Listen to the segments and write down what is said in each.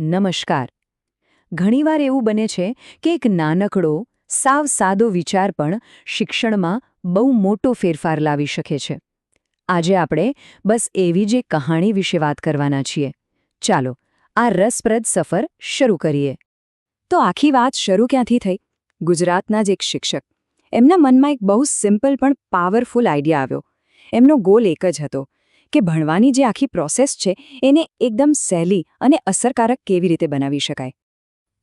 નમસ્કાર. ઘણીવાર એવું બને છે કે એક નાનકડો, સાવ સાદો વિચાર પણ શિક્ષણમાં બહુ મોટો ફેરફાર લાવી શકે છે. આજે આપણે બસ એવી જ કહાણી વિશે વાત કરવાના છીએ. ચાલો, આ રસપ્રદ સફર શરૂ કરીએ. તો આખી વાત શરૂ ક્યાંથી થઈ? ગુજરાતના જ એક શિક્ષક. એમના મનમાં એક બહુ સિમ્પલ પણ પાવરફુલ આઈડિયા આવ્યો. એમનો ગોલ એક જ હતો કે ભણવાની જે આખી પ્રોસેસ છે, એને એકદમ સહેલી અને અસરકારક કેવી રીતે બનાવી શકાય?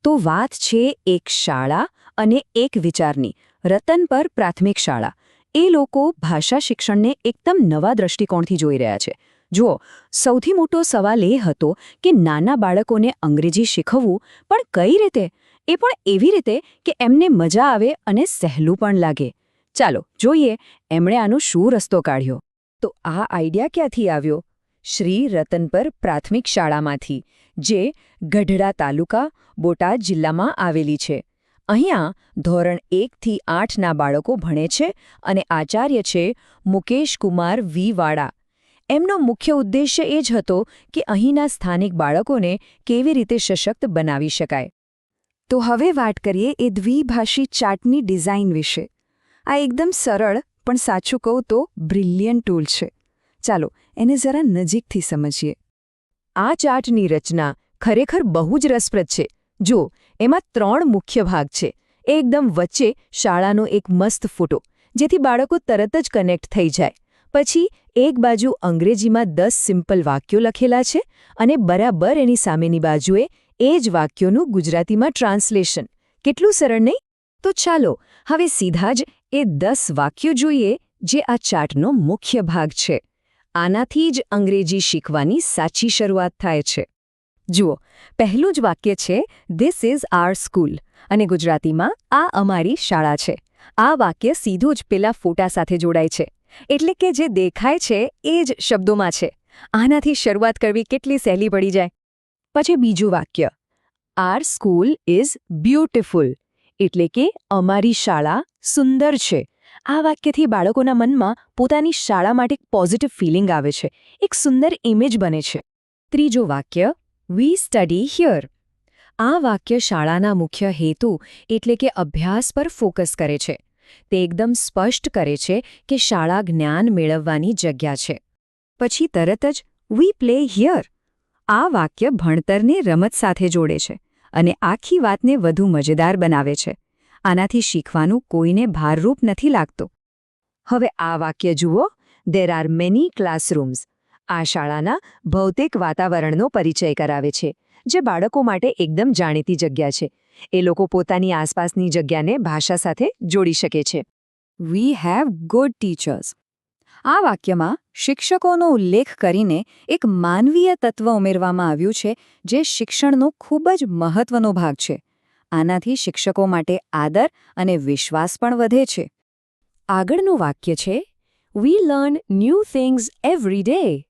તો વાત છે એક શાળા અને એક વિચારની, રતન પર પ્રાથમિક શાળા. એ લોકો ભાષા શિક્ષણને એકદમ નવા દૃષ્ટિકોણથી જોઈ રહ્યા છે. જુઓ, સૌથી મોટો સવાલ એ હતો કે નાના બાળકોને અંગ્રેજી શીખવવું પણ કઈ રીતે? એ પણ એવી રીતે કે એમને મજા આવે અને સહેલું પણ લાગે. ચાલો, જોઈએ, એમણે આનો શું રસ્તો કાઢ્યો? તો આ આઈડિયા ક્યાંથી આવ્યો? શ્રી રતનપર પ્રાથમિક શાળામાંથી, જે ગઢડા તાલુકા, બોટાદ જિલ્લામાં આવેલી છે. અહીંયા ધોરણ એકથી આઠના બાળકો ભણે છે અને આચાર્ય છે મુકેશ કુમાર વી. વાડા એમનો મુખ્ય ઉદ્દેશ્ય એ જ હતો કે અહીંના સ્થાનિક બાળકોને કેવી રીતે સશક્ત બનાવી શકાય. તો હવે વાત કરીએ એ દ્વિભાષી ચાટની ડિઝાઇન વિશે. આ એકદમ સરળ પણ સાચું કહું તો બ્રિલિયન્ટ ટૂલ છે. ચાલો, એને જરા નજીકથી સમજીએ. આ ચાર્ટની રચના ખરેખર બહુ જ રસપ્રદ છે. જો, એમાં ત્રણ મુખ્ય ભાગ છે. એકદમ વચ્ચે શાળાનો એક મસ્ત ફોટો, જેથી બાળકો તરત જ કનેક્ટ થઈ જાય. પછી, એક બાજુ અંગ્રેજીમાં દસ સિમ્પલ વાક્યો લખેલા છે અને બરાબર એની સામેની બાજુએ એ જ વાક્યોનું ગુજરાતીમાં ટ્રાન્સલેશન કેટલું સરળ નહીં? તો ચાલો, હવે સીધા જ એ દસ વાક્યો જોઈએ જે આ ચાર્ટનો મુખ્ય ભાગ છે. આનાથી જ અંગ્રેજી શીખવાની સાચી શરૂઆત થાય છે. જુઓ, પહેલું જ વાક્ય છે ધીસ ઇઝ આર સ્કૂલ અને ગુજરાતીમાં, આ અમારી શાળા છે. આ વાક્ય સીધું જ પેલા ફોટા સાથે જોડાય છે. એટલે કે જે દેખાય છે, એ જ શબ્દોમાં છે. આનાથી શરૂઆત કરવી કેટલી સહેલી પડી જાય. પછી બીજું વાક્ય આર સ્કૂલ ઇઝ બ્યુટિફુલ એટલે કે અમારી શાળા સુંદર છે. આ વાક્યથી બાળકોના મનમાં પોતાની શાળા માટે એક પોઝિટિવ ફિલિંગ આવે છે. એક સુંદર ઇમેજ બને છે. ત્રીજો વાક્ય વી સ્ટડી હિયર આ વાક્ય શાળાના મુખ્ય હેતુ એટલે કે અભ્યાસ પર ફોકસ કરે છે. તે એકદમ સ્પષ્ટ કરે છે કે શાળા જ્ઞાન મેળવવાની જગ્યા છે. પછી તરત જ વી પ્લે હિયર આ વાક્ય ભણતરને રમત સાથે જોડે છે. અને આખી વાતને વધુ મજેદાર બનાવે છે. આનાથી શીખવાનું કોઈને ભારરૂપ નથી લાગતું. હવે આ વાક્ય જુઓ. દેર આર મેની ક્લાસરૂમ્સ આ શાળાના ભૌતિક વાતાવરણનો પરિચય કરાવે છે, જે બાળકો માટે એકદમ જાણીતી જગ્યા છે. એ લોકો પોતાની આસપાસની જગ્યાને ભાષા સાથે જોડી શકે છે. વી હેવ ગુડ ટીચર્સ આ વાક્યમાં શિક્ષકોનો ઉલ્લેખ કરીને એક માનવીય તત્વ ઉમેરવામાં આવ્યું છે, જે શિક્ષણનો ખૂબ જ મહત્વનો ભાગ છે. આનાથી શિક્ષકો માટે આદર અને વિશ્વાસ પણ વધે છે. આગળનું વાક્ય છે we learn new things every day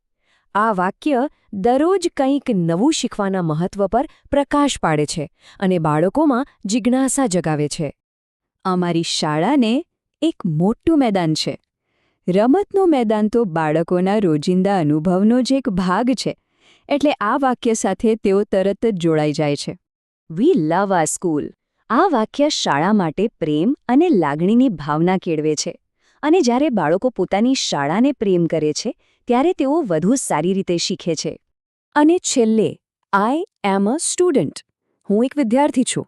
આ વાક્ય દરરોજ કંઈક નવું શીખવાના મહત્વ પર પ્રકાશ પાડે છે અને બાળકોમાં જિજ્ઞાસા જગાવે છે. અમારી શાળાને એક મોટું મેદાન છે. રમતનું મેદાન તો બાળકોના રોજિંદા અનુભવનો જ એક ભાગ છે. એટલે આ વાક્ય સાથે તેઓ તરત જ જોડાઈ જાય છે. વી લવ આ સ્કૂલ આ વાક્ય શાળા માટે પ્રેમ અને લાગણીની ભાવના કેળવે છે. અને જ્યારે બાળકો પોતાની શાળાને પ્રેમ કરે છે, ત્યારે તેઓ વધુ સારી રીતે શીખે છે. અને છેલ્લે આઈ એમ અ સ્ટુડન્ટ હું એક વિદ્યાર્થી છું.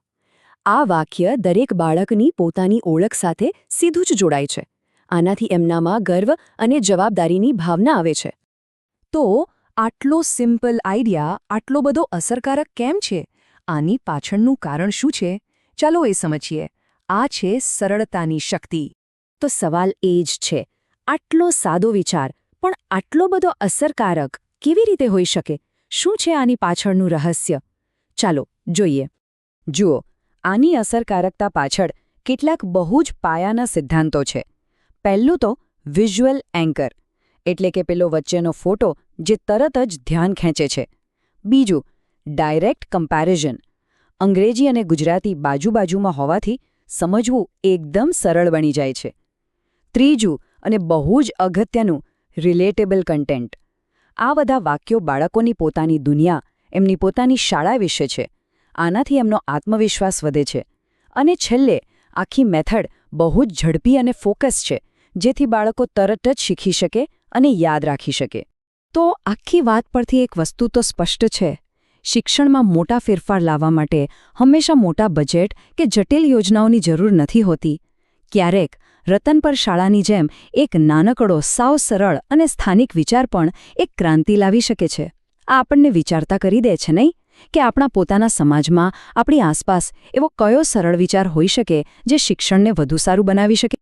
આ વાક્ય દરેક બાળકની પોતાની ઓળખ સાથે સીધું જ જોડાય છે. આનાથી એમનામાં ગર્વ અને જવાબદારીની ભાવના આવે છે. તો, આટલો સિમ્પલ આઈડિયા, આટલો બધો અસરકારક કેમ છે? આની પાછળનું કારણ શું છે? ચાલો એ સમજીએ. આ છે સરળતાની શક્તિ. તો સવાલ એ જ છે, આટલો સાદો વિચાર, પણ આટલો બધો અસરકારક કેવી રીતે હોઈ શકે? શું છે આની પાછળનું રહસ્ય? ચાલો, જોઈએ. જુઓ, આની અસરકારકતા પાછળ કેટલાક બહુ જ પાયાના સિદ્ધાંતો છે. પહેલું તો વિઝ્યુઅલ એન્કર, એટલે કે પેલો વચ્ચેનો ફોટો જે તરત જ ધ્યાન ખેંચે છે. બીજું, ડાયરેક્ટ કમ્પેરિઝન, અંગ્રેજી અને ગુજરાતી બાજુ બાજુમાં હોવાથી સમજવું એકદમ સરળ બની જાય છે. ત્રીજું, અને બહુ જ અગત્યનું, રિલેટેબલ કન્ટેન્ટ, આ બધા વાક્યો બાળકોની પોતાની દુનિયા, એમની પોતાની શાળા વિશે છે, આનાથી એમનો આત્મવિશ્વાસ વધે છે, અને છેલ્લે, આખી મેથડ બહુ જ ઝડપી અને ફોકસ છે જેથી બાળકો તરત જ શીખી શકે અને યાદ રાખી શકે. તો આખી વાત પરથી એક વસ્તુ તો સ્પષ્ટ છે. શિક્ષણમાં મોટા ફેરફાર લાવવા માટે હંમેશા મોટા બજેટ કે જટિલ યોજનાઓની જરૂર નથી હોતી. ક્યારેક રતન પર શાળાની જેમ એક નાનકડો સાવ સરળ અને સ્થાનિક વિચાર પણ એક ક્રાંતિ લાવી શકે છે. આ આપણને વિચારતા કરી દે છે નહીં? કે આપણા પોતાના સમાજમાં આપણી આસપાસ એવો કયો સરળ વિચાર હોઈ શકે જે શિક્ષણને વધુ સારું બનાવી શકે?